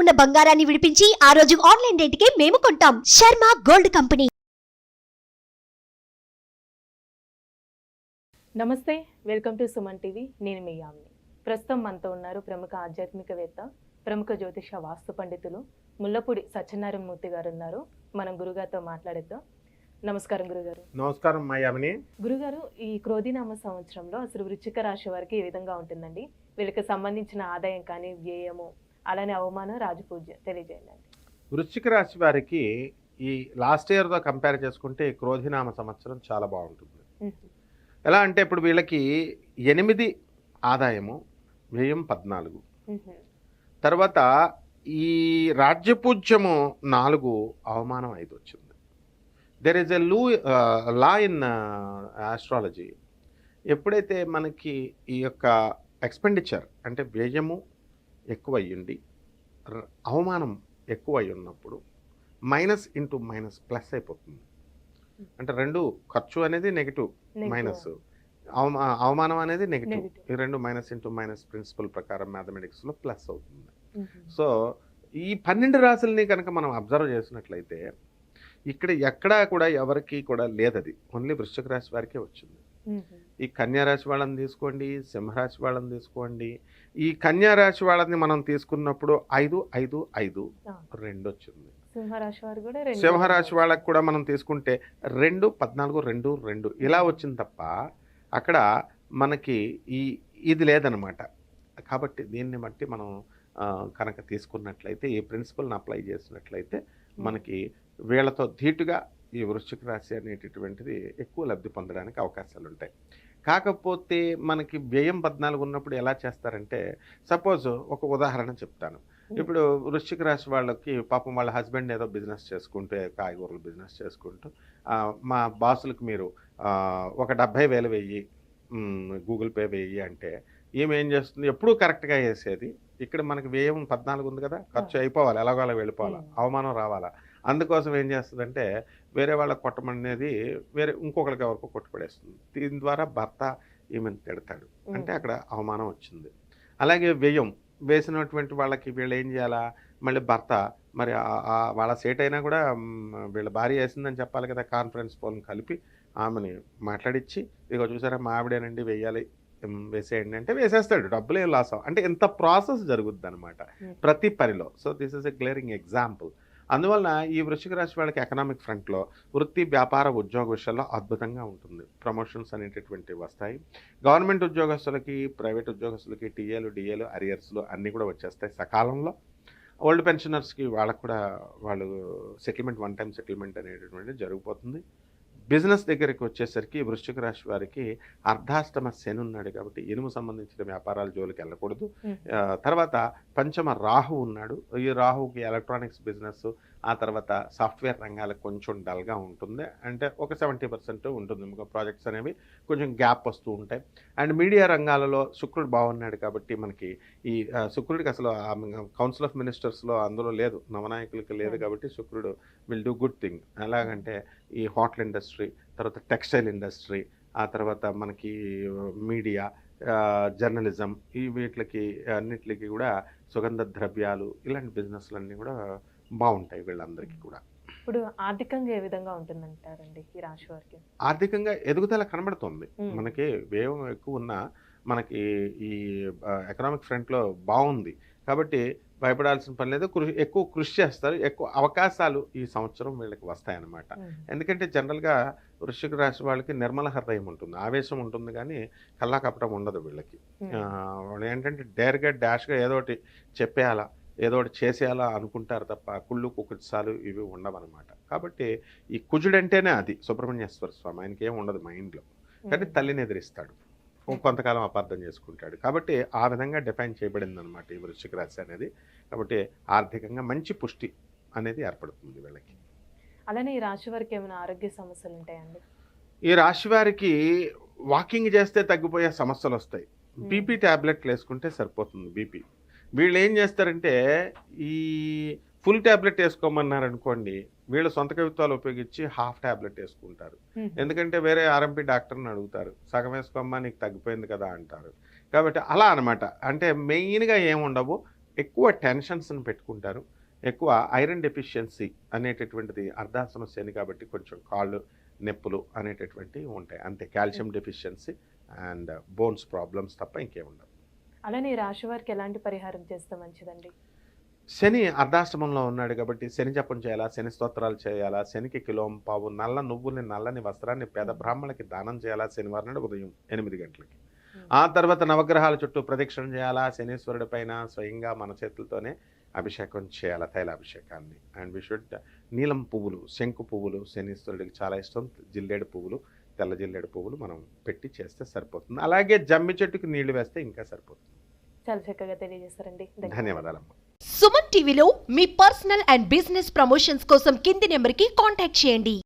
ఉన్న బంగారాన్ని విడిపించి ఆ రోజు ఆన్లైన్ రేటుకే మేము కొంటాం. Sharma gold company. Namaste welcome to Suman TV. నేను మీ యామిని. ప్రస్తుతం మనతో ఉన్నారు ప్రముఖ ఆధ్యాత్మికవేత్త ప్రముఖ జ్యోతిష వాస్తు పండితులు ముల్లపూడి సత్యనారాయణ మూర్తి గారు ఉన్నారు. మనం గురుగారితో మాట్లాడేద్దాం. నమస్కారం గురుగారు. నమస్కారం మా యామిని. గురుగారు ఈ క్రోధినామ సంవత్సరంలో అసలు వృశ్చిక రాశి వారికి ఏ విధంగా ఉంటుందండి? వీళ్ళకి సంబంధించిన ఆదాయం కానీ వ్యయము అలానే అవమానం రాజపూజ్యం తెలియజేయండి. వృశ్చిక రాశి వారికి ఈ లాస్ట్ ఇయర్తో కంపేర్ చేసుకుంటే ఈ క్రోధినామ సంవత్సరం చాలా బాగుంటుంది. ఎలా అంటే ఇప్పుడు వీళ్ళకి ఎనిమిది ఆదాయము వ్యయం పద్నాలుగు. తర్వాత ఈ రాజ్యపూజ్యము నాలుగు అవమానం ఐదు వచ్చింది దెర్ ఇస్ ఎ లూ లా ఇన్ ఆస్ట్రాలజీ ఎప్పుడైతే మనకి ఈ యొక్క ఎక్స్పెండిచర్ అంటే వ్యయము ఎక్కువ అయ్యింది ర- అవమానం ఎక్కువ అయి ఉన్నప్పుడు మైనస్ ఇంటూ మైనస్ ప్లస్ అయిపోతుంది. అంటే రెండు ఖర్చు అనేది నెగిటివ్ మైనస్ అవమా అవమానం అనేది నెగిటివ్. ఈ రెండు మైనస్ ఇంటూ మైనస్ ప్రిన్సిపల్ ప్రకారం మ్యాథమెటిక్స్లో ప్లస్ అవుతుంది. సో ఈ పన్నెండు రాశుల్ని కనుక మనం అబ్జర్వ్ చేసినట్లయితే ఇక్కడ ఎక్కడా కూడా ఎవరికి కూడా లేదది. ఓన్లీ వృశ్చిక రాశి వారికే వచ్చింది. ఈ కన్యా రాశి వాళ్ళని తీసుకోండి సింహరాశి వాళ్ళని తీసుకోండి. ఈ కన్యా రాశి వాళ్ళని మనం తీసుకున్నప్పుడు ఐదు ఐదు ఐదు. రెండు వచ్చింది సింహరాశి వాళ్ళకి కూడా మనం తీసుకుంటే రెండు పద్నాలుగు రెండు రెండు ఇలా వచ్చింది తప్ప అక్కడ మనకి ఈ ఇది లేదనమాట. కాబట్టి దీన్ని బట్టి మనం కనుక తీసుకున్నట్లయితే ఈ ప్రిన్సిపల్ని అప్లై చేసినట్లయితే మనకి వీళ్ళతో ధీటుగా ఈ వృశ్చిక రాశి అనేటటువంటిది ఎక్కువ లబ్ధి పొందడానికి అవకాశాలు ఉంటాయి కాకపోతే మనకి వ్యయం పద్నాలుగు ఉన్నప్పుడు ఎలా చేస్తారంటే సపోజ్ ఒక ఉదాహరణ చెప్తాను. ఇప్పుడు వృశ్చిక రాశి వాళ్ళకి పాపం వాళ్ళ హస్బెండ్ ఏదో బిజినెస్ చేసుకుంటూ కాయగూరలు బిజినెస్ చేసుకుంటూ మా బాసులకు మీరు ఒక డెబ్భై వేలు వెయ్యి గూగుల్ పే వెయ్యి అంటే ఈమె ఏం చేస్తుంది? ఎప్పుడూ కరెక్ట్గా వేసేది ఇక్కడ మనకి వ్యయం పద్నాలుగు ఉంది కదా ఖర్చు అయిపోవాలి ఎలాగో అలా వెళ్ళిపోవాలి. అవమానం రావాలా. అందుకోసం ఏం చేస్తుందంటే వేరే వాళ్ళకి కొట్టమనేది వేరే ఇంకొకరికి ఎవరికో కొట్టుపడేస్తుంది దీని ద్వారా భర్త ఈమెను తిడతాడు. అంటే అక్కడ అవమానం వచ్చింది. అలాగే వ్యయం. వేసినటువంటి వాళ్ళకి వీళ్ళు ఏం చేయాలా? మళ్ళీ భర్త మరి వాళ్ళ సేట్ అయినా కూడా వీళ్ళ భార్య వేసిందని చెప్పాలి కదా కాన్ఫరెన్స్ ఫోన్ కలిపి ఆమెని మాట్లాడించి ఇదిగో చూసారా మా ఆవిడేనండి వేయాలి వేసేయండి అంటే వేసేస్తాడు. డబ్బులు ఏం లాస్ అంటే ఎంత ప్రాసెస్ జరుగుద్ది అనమాట ప్రతి పనిలో. So this is a glaring example అందువలన ఈ వృశ్చిక రాశి వాళ్ళకి ఎకనామిక్ ఫ్రంట్లో వృత్తి వ్యాపార ఉద్యోగ విషయాల్లో అద్భుతంగా ఉంటుంది. ప్రమోషన్స్ అనేటటువంటివి వస్తాయి. గవర్నమెంట్ ఉద్యోగస్తులకి ప్రైవేట్ ఉద్యోగస్తులకి టీఏలు డిఏలు అరియర్స్లు అన్నీ కూడా వచ్చేస్తాయి సకాలంలో. ఓల్డ్ పెన్షనర్స్కి వాళ్ళకు కూడా వాళ్ళు సెటిల్మెంట్ వన్ టైం సెటిల్మెంట్ అనేటటువంటిది జరిగిపోతుంది. బిజినెస్ దగ్గరికి వచ్చేసరికి వృశ్చిక రాశి వారికి అర్ధాష్టమ శని ఉన్నాడు కాబట్టి ఇనుము సంబంధించిన వ్యాపారాల జోలికి వెళ్ళకూడదు. తర్వాత పంచమ రాహు ఉన్నాడు. ఈ రాహుకి ఎలక్ట్రానిక్స్ బిజినెస్ ఆ తర్వాత సాఫ్ట్వేర్ రంగాలకు కొంచెం డల్గా ఉంటుంది. అంటే ఒక సెవెంటీ పర్సెంట్ ఉంటుంది. ఇంకా ప్రాజెక్ట్స్ అనేవి కొంచెం గ్యాప్ వస్తూ ఉంటాయి. అండ్ మీడియా రంగాలలో శుక్రుడు బాగున్నాడు కాబట్టి మనకి ఈ శుక్రుడికి అసలు కౌన్సిల్ ఆఫ్ మినిస్టర్స్లో అందులో లేదు. నవనాయకులకి లేదు Hmm. కాబట్టి శుక్రుడు విల్ డూ గుడ్ థింగ్ ఎలాగంటే ఈ హోటల్ ఇండస్ట్రీ తర్వాత టెక్స్టైల్ ఇండస్ట్రీ ఆ తర్వాత మనకి మీడియా జర్నలిజం ఈ వీటికి అన్నిటికి కూడా సుగంధ ద్రవ్యాలు ఇలాంటి బిజినెస్లన్నీ కూడా బాగుంటాయి వీళ్ళందరికీ కూడా. ఇప్పుడు ఆర్థికంగా ఏ విధంగా ఉంటుందంటారండి ఈ రాశి వారికి? ఆర్థికంగా ఎదుగుదల కనబడుతుంది. మనకి వ్యయం ఎక్కువ ఉన్నా మనకి ఈ ఎకనామిక్ ఫ్రంట్లో బాగుంది. కాబట్టి భయపడాల్సిన పని లేదు. కృషి ఎక్కువ కృషి చేస్తారు. ఎక్కువ అవకాశాలు ఈ సంవత్సరం వీళ్ళకి వస్తాయన్నమాట. ఎందుకంటే జనరల్గా వృశ్చిక రాశి వాళ్ళకి నిర్మల హృదయం ఉంటుంది. ఆవేశం ఉంటుంది కానీ కల్లా కపటం ఉండదు వీళ్ళకి. వాళ్ళు ఏంటంటే డేర్గా డాష్గా ఏదో ఒకటి చెప్పేయాలా. ఏదో ఒకటి చేసేయాలా అనుకుంటారు తప్ప కుళ్ళు కుకుత్సాలు ఇవి ఉండవన్నమాట. కాబట్టి ఈ కుజుడంటేనే అది సుబ్రహ్మణ్యేశ్వర స్వామి. ఆయనకి ఏం ఉండదు మైండ్లో. కానీ తల్లిని ఎదిరిస్తాడు. కొంతకాలం అపార్థం చేసుకుంటాడు. కాబట్టి ఆ విధంగా డిఫైన్ చేయబడింది అనమాట ఈ వృశ్చిక రాశి అనేది. కాబట్టి ఆర్థికంగా మంచి పుష్టి అనేది ఏర్పడుతుంది వీళ్ళకి. అలానే ఈ రాశి వారికి ఏమైనా ఆరోగ్య సమస్యలు ఉంటాయండి? ఈ రాశి వారికి వాకింగ్ చేస్తే తగ్గిపోయే సమస్యలు వస్తాయి. బీపీ ట్యాబ్లెట్లు వేసుకుంటే సరిపోతుంది బీపీ. వీళ్ళు ఏం చేస్తారంటే ఈ ఫుల్ ట్యాబ్లెట్ వేసుకోమన్నారు అనుకోండి వీళ్ళు సొంత కవిత్వాలు ఉపయోగించి హాఫ్ ట్యాబ్లెట్ వేసుకుంటారు. ఎందుకంటే వేరే ఆర్ఎంపీ డాక్టర్ని అడుగుతారు సగం వేసుకోమ్మా నీకు తగ్గిపోయింది కదా అంటారు. కాబట్టి అలా అనమాట అంటే మెయిన్గా ఏముండవు ఎక్కువ టెన్షన్స్ని పెట్టుకుంటారు. ఎక్కువ ఐరన్ డెఫిషియన్సీ అనేటటువంటిది అర్ధాసనం శని కాబట్టి కొంచెం కాళ్ళు నొప్పులు అనేటటువంటివి ఉంటాయి. అంతే calcium deficiency and bones problems తప్ప ఇంకేముండవు. అలానే ఈ రాశి వారికి ఎలాంటి పరిహారం చేస్తే మంచిదండి? శని అర్ధాష్టమంలో ఉన్నాడు కాబట్టి శని జపం చేయాలా శని స్తోత్రాలు చేయాలా శనికి కిలోం పావు నల్ల నువ్వుని నల్లని వస్త్రాన్ని పేద బ్రాహ్మణులకి దానం చేయాలా శనివారం నాడు ఉదయం ఎనిమిది గంటలకి. ఆ తర్వాత నవగ్రహాల చుట్టూ ప్రదక్షిణ చేయాలా శనీశ్వరుడి పైన స్వయంగా మన చేతులతోనే అభిషేకం చేయాలా తైలాభిషేకాన్ని. అండ్ వి షుడ్ నీలం పువ్వులు శంకు పువ్వులు శనీశ్వరుడికి చాలా ఇష్టం జిల్లేడు పువ్వులు తెల్ల జిల్లేడు పువ్వులు మనం పెట్టి చేస్తే సరిపోతుంది. అలాగే జమ్మి చెట్టుకి నీళ్ళు వేస్తే ఇంకా సరిపోతుంది. చాలా చక్కగా తెలియజేస్తారండి ధన్యవాదాలమ్మా. సుమన్ టీవీలో మీ పర్సనల్ అండ్ బిజినెస్ ప్రమోషన్స్ కోసం కింది నెంబర్కి కాంటాక్ట్ చేయండి.